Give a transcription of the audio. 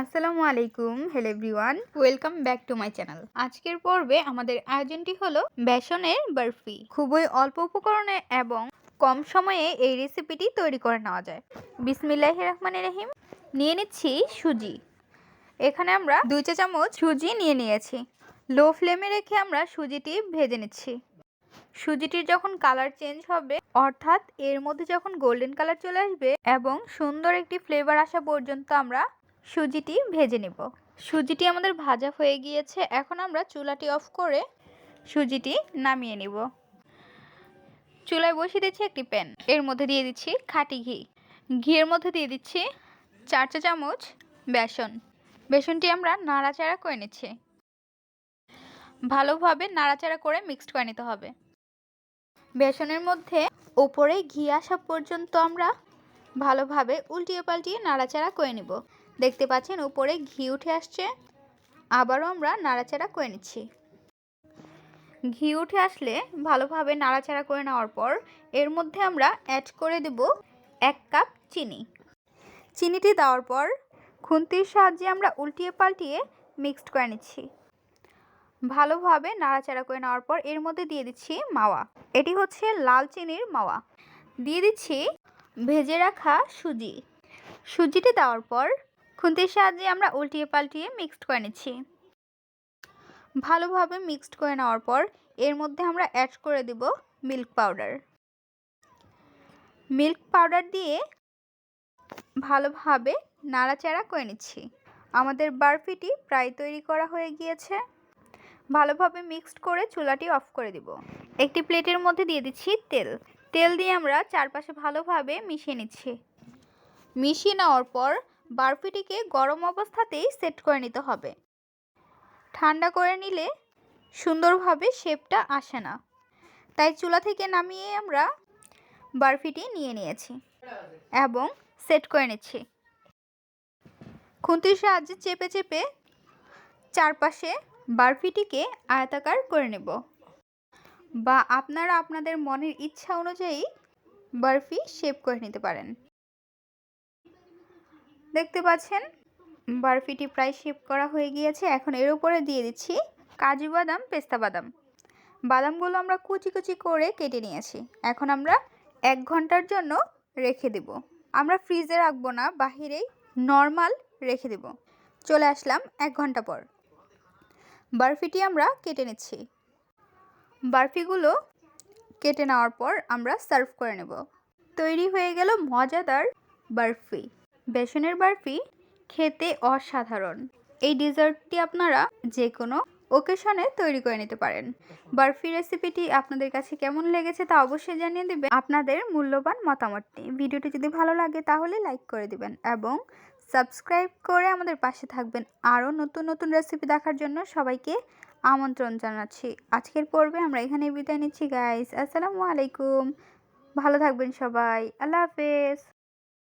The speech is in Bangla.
আসসালামু আলাইকুম hello everyone welcome back to my channel আজকের পর্বে আমাদের আয়োজনটি হলো বেসনের বরফি। খুবই অল্প উপকরণে এবং কম সময়ে এই রেসিপিটি তৈরি করে নেওয়া যায়। বিসমিল্লাহ রহমান রহিম, নিয়ে নিচ্ছি সুজি। এখানে আমরা দুই চা চামচ সুজি নিয়ে নিয়েছি। লো ফ্লেমে রেখে আমরা সুজিটি ভেজে নিচ্ছি। সুজিটির যখন কালার চেঞ্জ হবে, অর্থাৎ এর মধ্যে যখন গোল্ডেন কালার চলে আসবে এবং সুন্দর একটি ফ্লেভার আসা পর্যন্ত আমরা সুজিটি ভেজে নেব। সুজিটি আমাদের ভাজা হয়ে গিয়েছে। এখন আমরা চুলাটি অফ করে সুজিটি নামিয়ে নিব। চুলায় বসিয়ে দিচ্ছি একটি প্যান। এর মধ্যে দিয়ে দিচ্ছি খাঁটি ঘি। ঘিয়ের মধ্যে দিয়ে দিচ্ছি চার চা চামচ বেসন। বেসনটি আমরা নাড়াচাড়া করে নিচ্ছি। ভালোভাবে নাড়াচাড়া করে মিক্সড করে নিতে হবে। বেসনের মধ্যে ওপরে ঘি আসা পর্যন্ত আমরা ভালোভাবে উল্টিয়ে পাল্টিয়ে নাড়াচাড়া করে নিব। দেখতে পাচ্ছেন, উপরে ঘি উঠে আসছে। আবারও আমরা নাড়াচাড়া করে নিচ্ছি। ঘি উঠে আসলে ভালোভাবে নাড়াচাড়া করে নেওয়ার পর এর মধ্যে আমরা অ্যাড করে দেব এক কাপ চিনি। চিনিটি দেওয়ার পর খুন্তির সাহায্যে আমরা উল্টিয়ে পাল্টিয়ে মিক্সড করে নিচ্ছি। ভালোভাবে নাড়াচাড়া করে নেওয়ার পর এর মধ্যে দিয়ে দিচ্ছি মাওয়া। এটি হচ্ছে লাল চিনির মাওয়া। দিয়ে দিচ্ছি ভেজে রাখা সুজি। সুজিটি দেওয়ার পর খুন্তির সাহায্যে আমরা উল্টিয়ে পাল্টিয়ে মিক্সড করে নিচ্ছি। ভালোভাবে মিক্সড করে নেওয়ার পর এর মধ্যে আমরা অ্যাড করে দেব মিল্ক পাউডার মিল্ক পাউডার দিয়ে ভালোভাবে নাড়াচাড়া করে নিচ্ছি। আমাদের বারফিটি প্রায় তৈরি করা হয়ে গিয়েছে। ভালোভাবে মিক্সড করে চুলাটি অফ করে দিব। একটি প্লেটের মধ্যে দিয়ে দিচ্ছি তেল। তেল দিয়ে আমরা চারপাশে ভালোভাবে মিশিয়ে নিচ্ছি। মিশিয়ে নেওয়ার পর বারফিটিকে গরম অবস্থাতেই সেট করে নিতে হবে। ঠান্ডা করে নিলে সুন্দরভাবে শেপটা আসে না। তাই চুলা থেকে নামিয়ে আমরা বারফিটি নিয়ে নিয়েছি এবং সেট করে নিচ্ছি। খুন্তির সাহায্যে চেপে চেপে চারপাশে বারফিটিকে আয়তাকার করে নেব বা আপনারা আপনাদের মনের ইচ্ছা অনুযায়ী বরফি শেপ করে নিতে পারেন। দেখতে পাচ্ছেন? বরফিটি প্রায় শেপ করা হয়ে গিয়েছে। এখন এর উপরে দিয়ে দিচ্ছি কাজু বাদাম, পেস্তা বাদাম। বাদামগুলো আমরা কুচি কুচি করে কেটে নিয়েছি। এখন আমরা এক ঘণ্টার জন্য রেখে দেব। আমরা ফ্রিজে রাখব না বাহিরেই নর্মাল রেখে দেব। চলে আসলাম এক ঘণ্টা পর। বারফিটি আমরা কেটে নিচ্ছি। বারফিগুলো কেটে নেওয়ার পর আমরা সার্ভ করে নেব। তৈরি হয়ে গেল মজাদার বারফি। বেসনের বারফি খেতে অসাধারণ। এই ডেজার্টটি আপনারা যে কোনো ওকেশনে তৈরি করে নিতে পারেন। বারফি রেসিপিটি আপনাদের কাছে কেমন লেগেছে তা অবশ্যই জানিয়ে দেবেন। আপনাদের মূল্যবান মতামতটি। ভিডিওটি যদি ভালো লাগে তাহলে লাইক করে দিবেন এবং সাবস্ক্রাইব করে আমাদের পাশে থাকবেন। আরও নতুন নতুন রেসিপি দেখার জন্য সবাইকে আমন্ত্রণ জানাচ্ছি। আজকের পর্বে আমরা এখানে বিদায় নিচ্ছি গাইস আসসালামু আলাইকুম। ভালো থাকবেন সবাই। আল্লাহ হাফেজ।